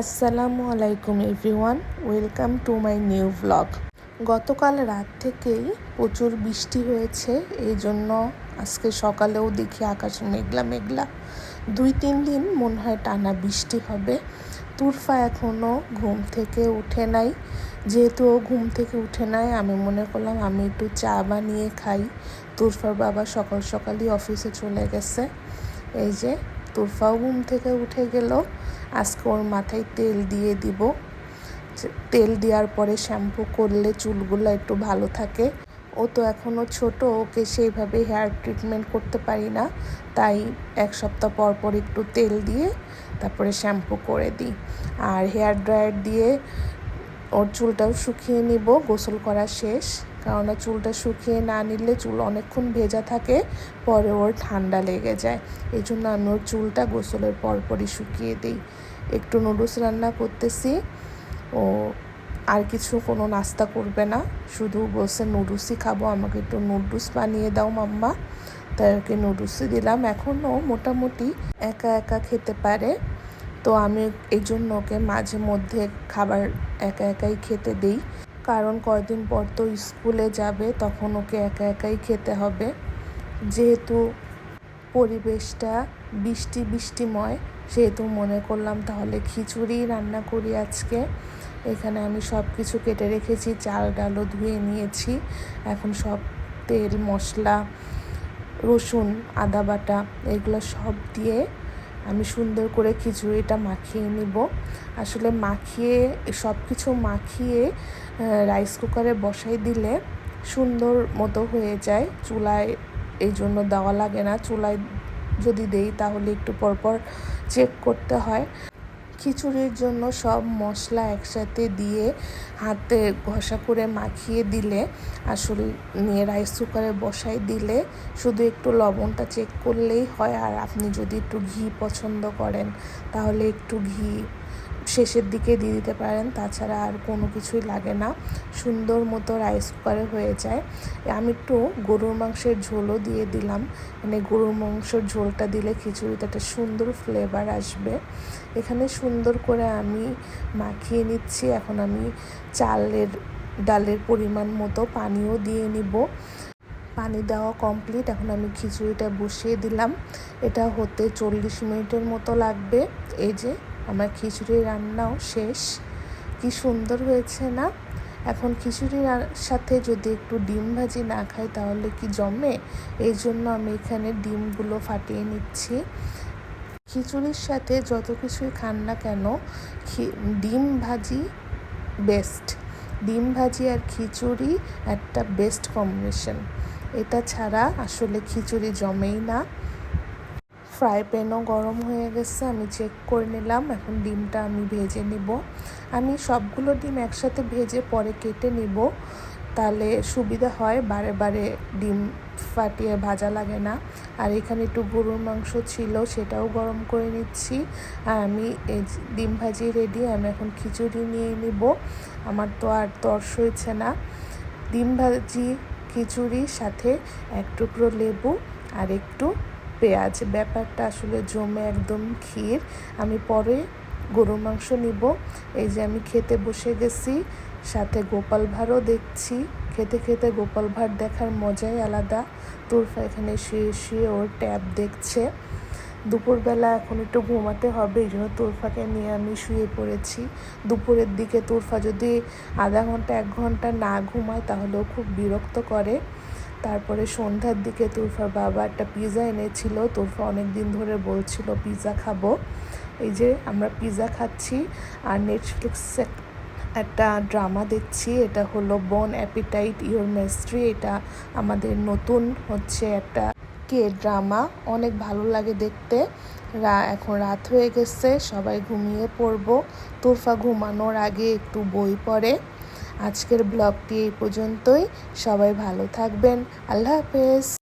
আসসালামু আলাইকুম everyone, welcome to my new vlog. গতকাল রাত থেকেই প্রচুর বৃষ্টি হয়েছে এই জন্য আজকে সকালেও দেখি আকাশ মেঘলা মেঘলা। দুই তিন দিন মনে হয় টানা বৃষ্টি হবে। তুরফা এখনও ঘুম থেকে উঠে নাই। যেহেতু ও ঘুম থেকে উঠে নাই, আমি মনে করলাম আমি একটু চা বানিয়ে খাই। তুরফার বাবা সকাল সকালই অফিসে চলে গেছে। এই যে তুরফাও ঘুম থেকে উঠে গেল। আজকে ওর মাথায় তেল দিয়ে দিব। তেল দেওয়ার পরে শ্যাম্পু করলে চুলগুলো একটু ভালো থাকে। ও তো এখনও ছোট, ওকে সেইভাবে হেয়ার ট্রিটমেন্ট করতে পারি না। তাই এক সপ্তাহ পর পর একটু তেল দিয়ে তারপরে শ্যাম্পু করে দিই। আর হেয়ার ড্রায়ার দিয়ে ওর চুলটাও শুকিয়ে নিব, গোসল করা শেষ। কেননা চুলটা শুকিয়ে না নিলে চুল অনেকক্ষণ ভেজা থাকে, পরে ওর ঠান্ডা লেগে যায়। এই জন্য আমি ওর চুলটা গোসলের পরপরই শুকিয়ে দিই। একটু নুডলস রান্না করতেছি। ও আর কিছু কোনো নাস্তা করবে না। শুধু বলছে, নুডলসই খাব, আমাকে একটু নুডলস বানিয়ে দাও মাম্মা। তাই ওকে নুডলসই দিলাম। এখনও মোটামুটি একা একা খেতে পারে। তো আমি এই জন্য ওকে মাঝে মধ্যে খাবার একা একাই খেতে দিই। কারণ কয়দিন পর তো স্কুলে যাবে, তখন ওকে একা একাই খেতে হবে। যেহেতু পরিবেশটা বৃষ্টি বৃষ্টিময়, সেহেতু মনে করলাম তাহলে খিচুড়ি রান্না করি আজকে। এখানে আমি সব কিছু কেটে রেখেছি, চাল ডালও ধুয়ে নিয়েছি। এখন সব তেল, মশলা, রসুন, আদা বাটা, এগুলো সব দিয়ে আমি সুন্দর করে খিচুড়িটা মাখিয়ে নিব। আসলে মাখিয়ে সব কিছু মাখিয়ে রাইস কুকারে বসাই দিলে সুন্দর মতো হয়ে যায়। চুলায় এই জন্য দেওয়া লাগে না। চুলায় যদি দেই তাহলে একটু পরপর চেক করতে হয়। খিচুড়ির জন্য সব মশলা একসাথে দিয়ে হাতে ঘষা করে মাখিয়ে দিলে, আসল নিয়ে রাইস কুকারে বসাই দিলে শুধু একটু লবণটা চেক করলেই হয়। আর আপনি যদি একটু ঘি পছন্দ করেন, তাহলে একটু ঘি শেষের দিকে দিয়ে দিতে পারেন, তাছাড়া আর কোনো কিছুই লাগে না। সুন্দর মতো রাইস কুকারে হয়ে যায়। আমি একটু গরুর মাংসের ঝোলও দিয়ে দিলাম। মানে গরুর মাংসের ঝোলটা দিলে খিচুড়িতে একটা সুন্দর ফ্লেভার আসবে। এখানে সুন্দর করে আমি মাখিয়ে নিচ্ছি। এখন আমি চালের ডালের পরিমাণ মতো পানিও দিয়ে নিব। পানি দেওয়া কমপ্লিট এখন আমি খিচুড়িটা বসিয়ে দিলাম। এটা হতে চল্লিশ মিনিটের মতো লাগবে। এই যে আমার রান্নাও শেষ। কি সুন্দর হয়েছে না? এখন খিচুড়ির সাথে যদি একটু ডিম ভাজি না খাই তাহলে কি জমে? এই জন্য আমি এখানে ডিমগুলো ফাটিয়ে নিচ্ছি। খিচুড়ির সাথে যত কিছুই খান না কেন ডিম ভাজি বেস্ট ডিম ভাজি আর খিচুড়ি একটা বেস্ট কম্বিনেশন এটা ছাড়া আসলে খিচুড়ি জমেই না। ফ্রাই প্যানও গরম হয়ে গেছে, আমি চেক করে নিলাম, এখন ডিমটা আমি ভেজে নিব। আমি সবগুলো ডিম একসাথে ভেজে পরে কেটে নিব, তাহলে সুবিধা হয়, বারে বারে ডিম ফাটিয়ে ভাজা লাগে না। আর এখানে একটু গরুর মাংস ছিল, সেটাও গরম করে নিচ্ছি। আর আমি এই ডিম ভাজি রেডি আমি এখন খিচুড়ি নিয়ে নিব। আমার তো আর তর্স হয়েছে না। ডিম ভাজি খিচুড়ির সাথে এক টুকরো লেবু আর একটু পেঁয়াজ ব্যাপারটা আসলে জমে একদম ক্ষীর। আমি পরে গরুর মাংস নিব। এই যে আমি খেতে বসে গেছি, সাথে গোপাল ভাঁড়ও দেখছি। খেতে খেতে গোপাল ভাঁড় দেখার মজাই আলাদা। তুরফা এখানে শুয়ে শুয়ে ওর ট্যাব দেখছে। দুপুরবেলা এখন একটু ঘুমাতে হবে, এই জন্য তুরফাকে নিয়ে আমি শুয়ে পড়েছি। দুপুরের দিকে তুরফা যদি আধা ঘণ্টা, এক ঘণ্টা না ঘুমায় তাহলেও খুব বিরক্ত করে। তারপরে সন্ধ্যার দিকে তুরফার বাবা একটা পিৎজা এনেছিল, তুরফা অনেক দিন ধরে বলছিল পিৎজা খাব। এই যে আমরা পিৎজা খাচ্ছি আর নেটফ্লিক্সে একটা ড্রামা দেখছি, এটা হলো বন অ্যাপিটাইট ইউর মেস্ট্রি এটা আমাদের নতুন হচ্ছে একটা কে ড্রামা অনেক ভালো লাগে দেখতে। রা, এখন রাত হয়ে গেছে, সবাই ঘুমিয়ে পড়ব। তোরফা ঘুমানোর আগে একটু বই পড়ে। আজকের ব্লগটি এই পর্যন্তই। সবাই ভালো থাকবেন। আল্লাহ হাফেজ।